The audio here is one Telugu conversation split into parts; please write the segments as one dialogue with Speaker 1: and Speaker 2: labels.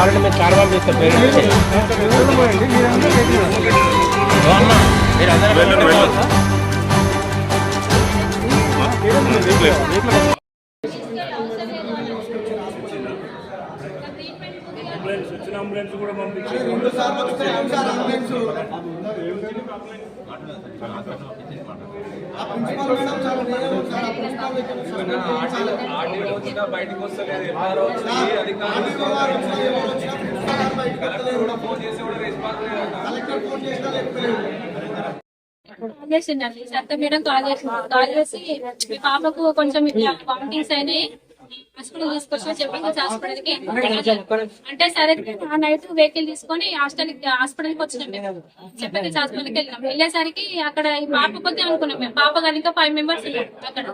Speaker 1: కావాలంటే మీరు కార్వాల్ చేస్తే పేరు మీరు అందరూ
Speaker 2: బయటకు వస్తలేదు ఎంఆర్ఓ వచ్చింది అధికారులు కలెక్టర్ కూడా ఫోన్ చేసి కూడా రెస్పాన్స్
Speaker 3: కాల్ చేసిండండి సత్త మేడం కాల్ చేసింది. కాల్ చేసి మీ పాపకు కొంచెం ఇట్లా వామిటింగ్స్ అయినాయి. హాస్పిటల్ తీసుకొచ్చిన చెప్పింది హాస్పిటల్కి అంటే సరే ఆ నైట్ వెహికల్ తీసుకొని హాస్టల్ హాస్పిటల్కి వచ్చినాం మేము. చెప్పింది హాస్పిటల్కి వెళ్ళినాం. వెళ్ళేసరికి అక్కడ ఈ పాప కొద్ది అనుకున్నాం మేము. పాప కనుక ఫైవ్ మెంబర్స్ ఉన్నారు అక్కడ.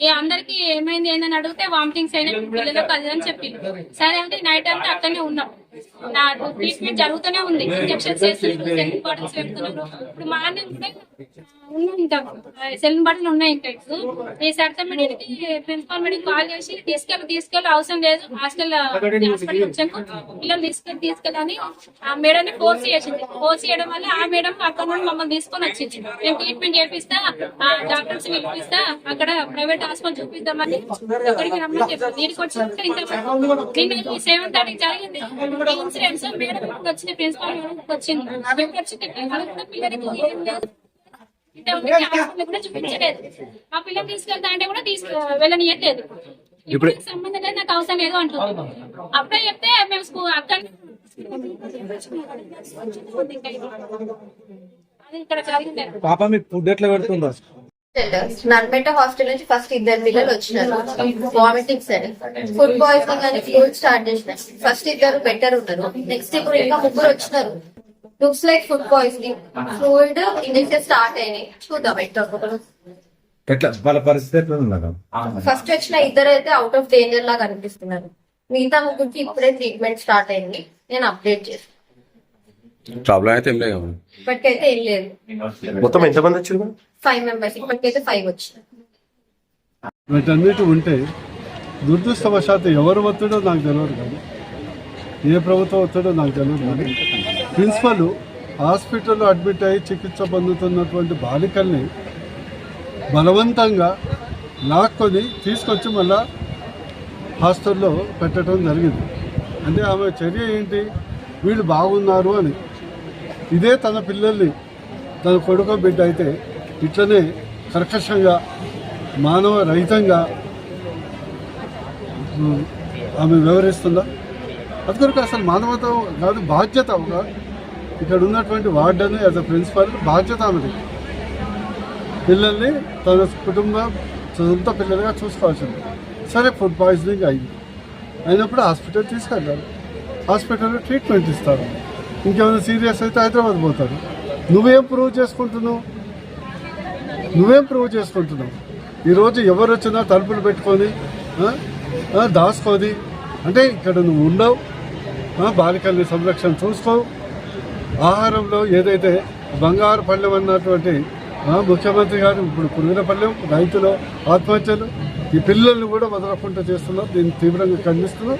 Speaker 3: ఈ అందరికి ఏమైంది ఏందని అడిగితే వామిటింగ్స్ అయినాయి పిల్లలకు అది అని చెప్పి. సరే అంటే నైట్ అంతా అక్కడనే ఉన్నాం. నా ట్రీట్మెంట్ జరుగుతూనే ఉంది. ఇంజక్షన్స్ చేస్తున్నారు బాటిల్స్ పెడుతున్నారు. ఇప్పుడు మార్నింగ్ కూడా ఉన్నాయి ఇంకా. సెల్ బాటిల్ ఉన్నాయి ఇంకా ఈ సర్త మేడం ప్రిన్సిపాల్ మేడం కాల్ చేసి తీసుకెళ్ళి తీసుకెళ్ళి అవసరం లేదు. హాస్టల్ హాస్పిటల్ వచ్చాక పిల్లలు తీసుకెళ్ళి తీసుకెళ్ళని ఆ మేడం ఫోర్స్ చేసింది. ఫోర్స్ చేయడం వల్ల ఆ మేడం అక్కడ నుండి మమ్మల్ని తీసుకొని వచ్చింది. మేము ట్రీట్మెంట్ చేపిస్తా ఆ డాక్టర్స్ పిలిపిస్తా అక్కడ ప్రైవేట్ హాస్పిటల్ చూపిద్దామని అక్కడికి రమ్మని చెప్పారు. దీనికి వచ్చినాక ఇంకా నిన్న సెవెన్ తారీఖు జరిగింది. ఇన్సిడెంట్స్ మేడం వచ్చింది ప్రిన్సిపాల్ మేడం వచ్చింది. మేము వచ్చింది. వాళ్ళు కూడా పిల్లలకి ఏం లేదు. అంటే ఉంది, హాస్పిటల్ కూడా చూపించలేదు. పిల్లలు తీసుకెళ్తా అంటే కూడా తీసుకు వెళ్ళనియట్లేదు. ఇప్పుడు సంబంధం లేదు నాకు అవసరం లేదు అంటుంది. అప్పుడే చెప్తే మేము స్కూల్ అక్కడ అది ఇక్కడ జరిగింది
Speaker 4: పాప మీకు ఫుడ్ ఎట్లా పెడుతుందా?
Speaker 5: నన్పేట హాస్టల్ నుంచి ఫస్ట్ ఇద్దరు పిల్లలు వచ్చినారు. వామిటింగ్స్ అని ఫుడ్ పాయిజనింగ్ అని ఫుడ్ స్టార్ట్ చేసినారు. ఫస్ట్ ఇద్దరు బెటర్ ఉన్నారు. నెక్స్ట్ ఇప్పుడు ఇంకా ముగ్గురు వచ్చినారు. Looks like food poisoning fluid injection start అయినాయి. చూద్దాం ఎట్లా
Speaker 4: ఎట్లా? వాళ్ళ పరిస్థితి
Speaker 5: ఫస్ట్ వచ్చిన ఇద్దరు అయితే అవుట్ ఆఫ్ డేంజర్ లాగా అనిపిస్తున్నారు. మిగతా ముగ్గురికి ఇప్పుడే ట్రీట్మెంట్ స్టార్ట్ అయింది. నేను అప్డేట్ చేస్తాను
Speaker 6: ప్రాబ్లం అయితే ఏం లేదు.
Speaker 5: ఇప్పటికైతే ఏం లేదు.
Speaker 6: మొత్తం ఎంతమంది వచ్చారు?
Speaker 5: ఫైవ్ మెంబర్స్ ఇప్పటికైతే ఫైవ్ వచ్చినారు
Speaker 7: వీటన్నిటి ఉంటే దురదృష్టవశాత్తు ఎవరు ఒత్తిడో నాకు తెలియదు కానీ ఏ ప్రభుత్వం ఒత్తిడో నాకు తెలియదు కానీ ప్రిన్సిపల్ హాస్పిటల్లో అడ్మిట్ అయ్యి చికిత్స పొందుతున్నటువంటి బాలికల్ని బలవంతంగా లాక్కొని తీసుకొచ్చి మళ్ళా హాస్టల్లో పెట్టడం జరిగింది. అంటే ఆమె చర్య ఏంటి? వీళ్ళు బాగున్నారు అని. ఇదే తన పిల్లల్ని తన కొడుకు బిడ్డ అయితే ఇట్లనే కర్కశంగా మానవ రహితంగా ఆమె వివరిస్తుందా అందుకొరకు అసలు మానవత కాదు బాధ్యత ఒక ఇక్కడ ఉన్నటువంటి వార్డెన్ యాజ్ అ ప్రిన్సిపాల్ బాధ్యత ఆమెది. పిల్లల్ని తన కుటుంబ సొంత పిల్లలుగా చూసుకోవాల్సింది. సరే ఫుడ్ పాయిజనింగ్ అయింది. అయినప్పుడు హాస్పిటల్ తీసుకెళ్ళారు హాస్పిటల్లో ట్రీట్మెంట్ ఇస్తారు. ఇంకేమైనా సీరియస్ అయితే హైదరాబాద్ పోతారు. నువ్వేం ప్రూవ్ చేసుకుంటున్నావు? నువ్వేం ప్రూవ్ చేసుకుంటున్నావు. ఈరోజు ఎవరు వచ్చినా తలుపులు పెట్టుకొని ఆ, దాచుకోది అంటే ఇక్కడ నువ్వు ఉండవు బాలికల్ని సంరక్షణ చూసుకోవు ఆహారంలో ఏదైతే బంగారు పళ్ళెం అన్నటువంటి ముఖ్యమంత్రి గారు ఇప్పుడు పురుగుల పళ్ళెం రైతులు ఆత్మహత్యలు ఈ పిల్లల్ని కూడా వదలకుండా చేస్తున్నారు దీన్ని తీవ్రంగా ఖండిస్తున్నాం